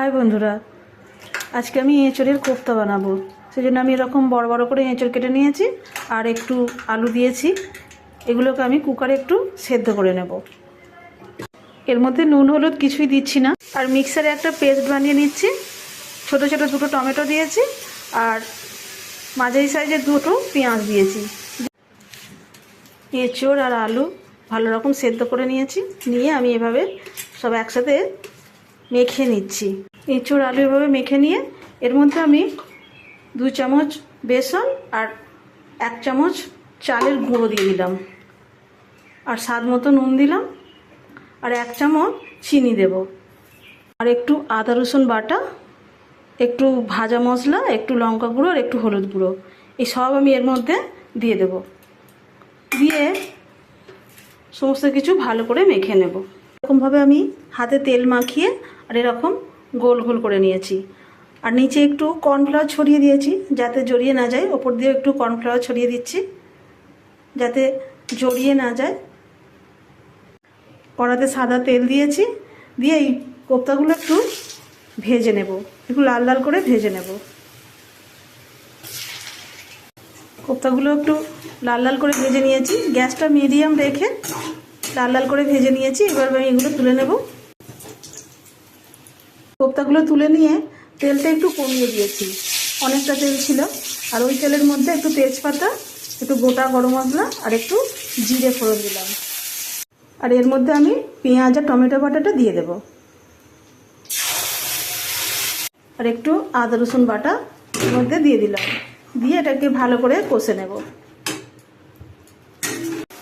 High বন্ধুরা, আজকে আমি এঁচড়ের কোফতা বানাবো। সেই জন্য আমি এরকম বড় বড় করে এঁচড় কেটে নিয়েছি, আর একটু আলু দিয়েছি। এগুলোকে আমি কুকারে একটু সেদ্ধ করে নেব। এর মধ্যে নুন, হলুদ কিছুই দিচ্ছি না। আর মিক্সারে একটা পেস্ট বানিয়ে নিচ্ছি। ছোট ছোট দুটো টমেটো দিয়েছি, আর মাঝারি সাইজের দুটো পেঁয়াজ দিয়েছি। এঁচড় আর আলু ভালো রকম সেদ্ধ করে নিয়েছি। নিয়ে আমি এভাবে সব একসাথে মেখে নিচ্ছি। এঁচড় আলু এভাবে মেখে নিয়ে এর মধ্যে আমি দু চামচ বেসন আর এক চামচ চালের গুঁড়ো দিয়ে দিলাম। আর স্বাদ মতো নুন দিলাম আর এক চামচ চিনি দেব। আর একটু আদা রসুন বাটা, একটু ভাজা মশলা, একটু লঙ্কা গুঁড়ো আর একটু হলুদ গুঁড়ো, এই সব আমি এর মধ্যে দিয়ে দেব। দিয়ে সমস্ত কিছু ভালো করে মেখে নেব। এরকমভাবে আমি হাতে তেল মাখিয়ে আর এরকম গোল গোল করে নিয়েছি। আর নিচে একটু কর্নফ্লাওয়ার ছড়িয়ে দিয়েছি, যাতে জড়িয়ে না যায়। ওপর দিয়ে একটু কর্নফ্লাওয়ার ছড়িয়ে দিচ্ছি, যাতে জড়িয়ে না যায়। কড়াতে সাদা তেল দিয়েছি, দিয়ে এই কোপ্তাগুলো একটু ভেজে নেব। একটু লাল লাল করে ভেজে নেব। কোপ্তাগুলো একটু লাল লাল করে ভেজে নিয়েছি। গ্যাসটা মিডিয়াম রেখে লাল লাল করে ভেজে নিয়েছি। এবার আমি এগুলো তুলে নেব। কোপ্তাগুলো তুলে নিয়ে তেলটা একটু কমিয়ে দিয়েছি। অনেকটা তেল ছিল। আর ওই তেলের মধ্যে একটু তেজপাতা, একটু গোটা গরম মশলা আর একটু জিরে ফোড়ন দিলাম। আর এর মধ্যে আমি পেঁয়াজ আর টমেটো বাটাটা দিয়ে দেব। আর একটু আদা রসুন বাটা এর মধ্যে দিয়ে দিলাম। দিয়ে এটাকে ভালো করে কষে নেব।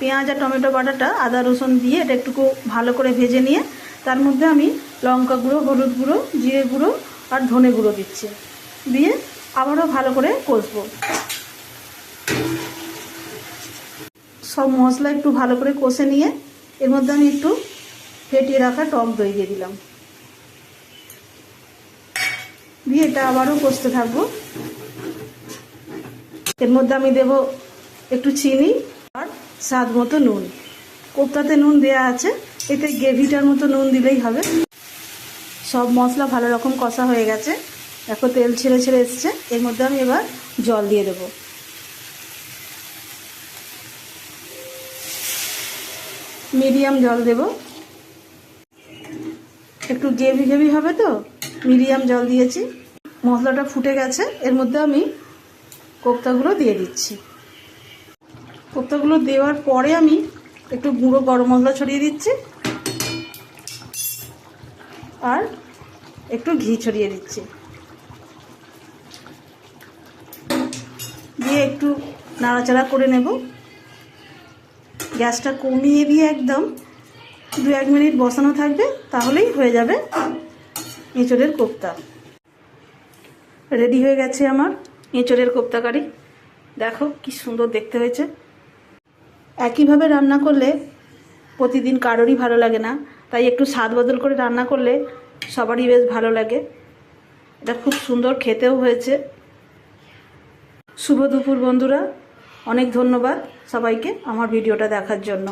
পেঁয়াজ আর টমেটো বাটাটা আদা রসুন দিয়ে এটা একটু ভালো করে ভেজে নিয়ে তার মধ্যে আমি লঙ্কা গুঁড়ো, হলুদ গুঁড়ো, জিরে গুঁড়ো আর ধনে গুঁড়ো দিচ্ছি। দিয়ে আবারও ভালো করে কষবো। সব মশলা একটু ভালো করে কষে নিয়ে এর মধ্যে আমি একটু ফেটিয়ে রাখা টক দই দিয়ে দিলাম। দিয়ে এটা আবারও কষতে থাকব। এর মধ্যে আমি দেব একটু চিনি আর স্বাদ মতো নুন। কোপ্তাতে নুন দেয়া আছে, এতে গ্রেভিটার মতো নুন দিলেই হবে। সব মশলা ভালো রকম কষা হয়ে গেছে। দেখো তেল ছেড়ে ছেড়ে এসছে। এর মধ্যে আমি এবার জল দিয়ে দেবো। মিডিয়াম জল দেব। একটু গ্রেভি গ্রেভি হবে তো? মিডিয়াম জল দিয়েছি। মশলাটা ফুটে গেছে। এর মধ্যে আমি কোপ্তাগুলো দিয়ে দিচ্ছি। কোপ্তাগুলো দেওয়ার পরে আমি একটু গুঁড়ো গরম মশলা ছড়িয়ে দিচ্ছি। আর একটু ঘি ছড়িয়ে দিচ্ছি। দিয়ে একটু নাড়াচাড়া করে নেব। গ্যাসটা কমিয়ে দিয়ে একদম দু এক মিনিট বসানো থাকবে, তাহলেই হয়ে যাবে এঁচড়ের কোপ্তা। রেডি হয়ে গেছে আমার এঁচড়ের কোপ্তা কারি। দেখো কি সুন্দর দেখতে হয়েছে। একইভাবে রান্না করলে প্রতিদিন কারোরই ভালো লাগে না। তাই একটু স্বাদ বদল করে রান্না করলে সবারই বেশ ভালো লাগে। এটা খুব সুন্দর খেতেও হয়েছে। শুভ দুপুর বন্ধুরা। অনেক ধন্যবাদ সবাইকে আমার ভিডিওটা দেখার জন্য।